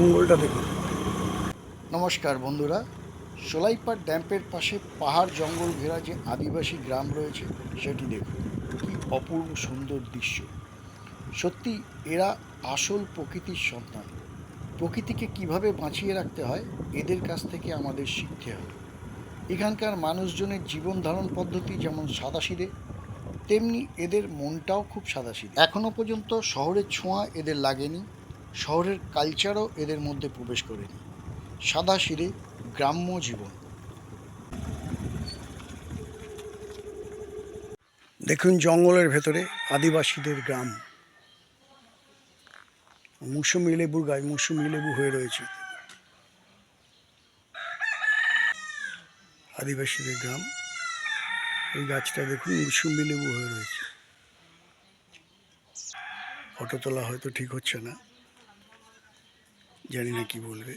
জঙ্গলটা দেখুন। নমস্কার বন্ধুরা। সোলাইপাট ড্যাম্পের পাশে পাহাড় জঙ্গল ঘেরা যে আদিবাসী গ্রাম রয়েছে, সেটি দেখুন। কি অপূর্ব সুন্দর দৃশ্য। সত্যি, এরা আসল প্রকৃতির সন্তান। প্রকৃতিকে কীভাবে বাঁচিয়ে রাখতে হয়, এদের কাছ থেকে আমাদের শিখতে হবে। এখানকার মানুষজনের জীবন ধারণ পদ্ধতি যেমন সাদাসিধে, তেমনি এদের মনটাও খুব সাদাসিধে। এখনও পর্যন্ত শহরের ছোঁয়া এদের লাগেনি। শহরের কালচারও এদের মধ্যে প্রবেশ করেনি। সাদাসিধে গ্রাম্য জীবন। দেখুন জঙ্গলের ভেতরে আদিবাসীদের গ্রাম। মৌসুমি লেবুর গাছ, মৌসুমি লেবু হয়ে রয়েছে। আদিবাসীদের গ্রাম। এই গাছটা দেখুন, মৌসুমি লেবু হয়ে রয়েছে। ফটো তোলা হয়তো ঠিক হচ্ছে না। জানি না কি বলবে।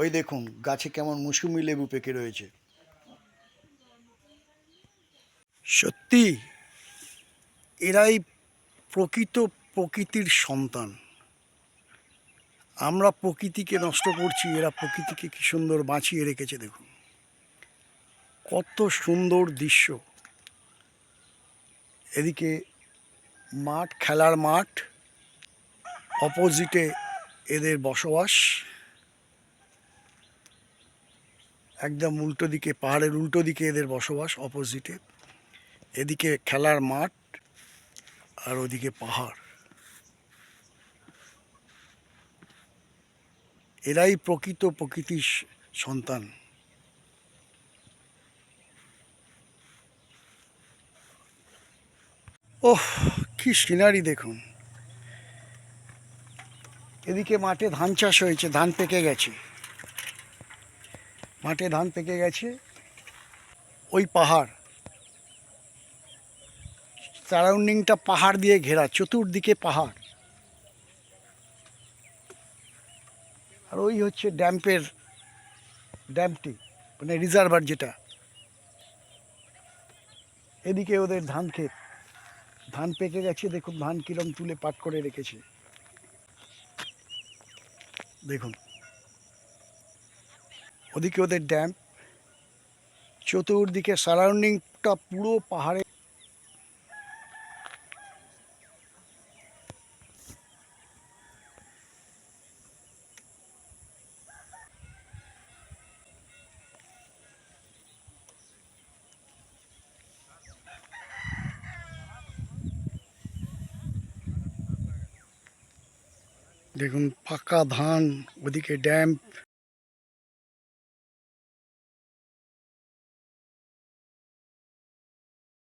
ওই দেখুন গাছে কেমন মৌসুমি লেবু পেকে রয়েছে। সত্যি এরাই প্রকৃত প্রকৃতির সন্তান। আমরা প্রকৃতিকে নষ্ট করছি, এরা প্রকৃতিকে কি সুন্দর বাঁচিয়ে রেখেছে দেখুন। কত সুন্দর দৃশ্য। এদিকে মাঠ, খেলার মাঠ, অপোজিটে এদের বসবাস। একদম উল্টো দিকে, পাহাড়ের উল্টো দিকে এদের বসবাস, অপোজিটে। এদিকে খেলার মাঠ আর ওদিকে পাহাড়। এরাই প্রকৃত প্রকৃতির সন্তান। ওহ, কি সিনারি দেখুন। এদিকে মাঠে ধান চাষ হয়েছে, ধান পেকে গেছে। মাঠে ধান পেকে গেছে, ওই পাহাড়। সারাউন্ডিংটা পাহাড় দিয়ে ঘেরা, চতুর্দিকে পাহাড়। আর ওই হচ্ছে ড্যাম্পের, ড্যাম্পটি মানে রিজার্ভার যেটা। এদিকে ওদের ধান ক্ষেত। ধান পেকে গেছে দেখুন ধান কিরম তুলে পাট করে রেখেছে। দেখুন। ওদিকে ওদের ড্যাম। চতুর্দিকে সারাউন্ডিংটা পুরো পাহাড়ে দেখুন পাকা ধান ওদিকে ড্যাম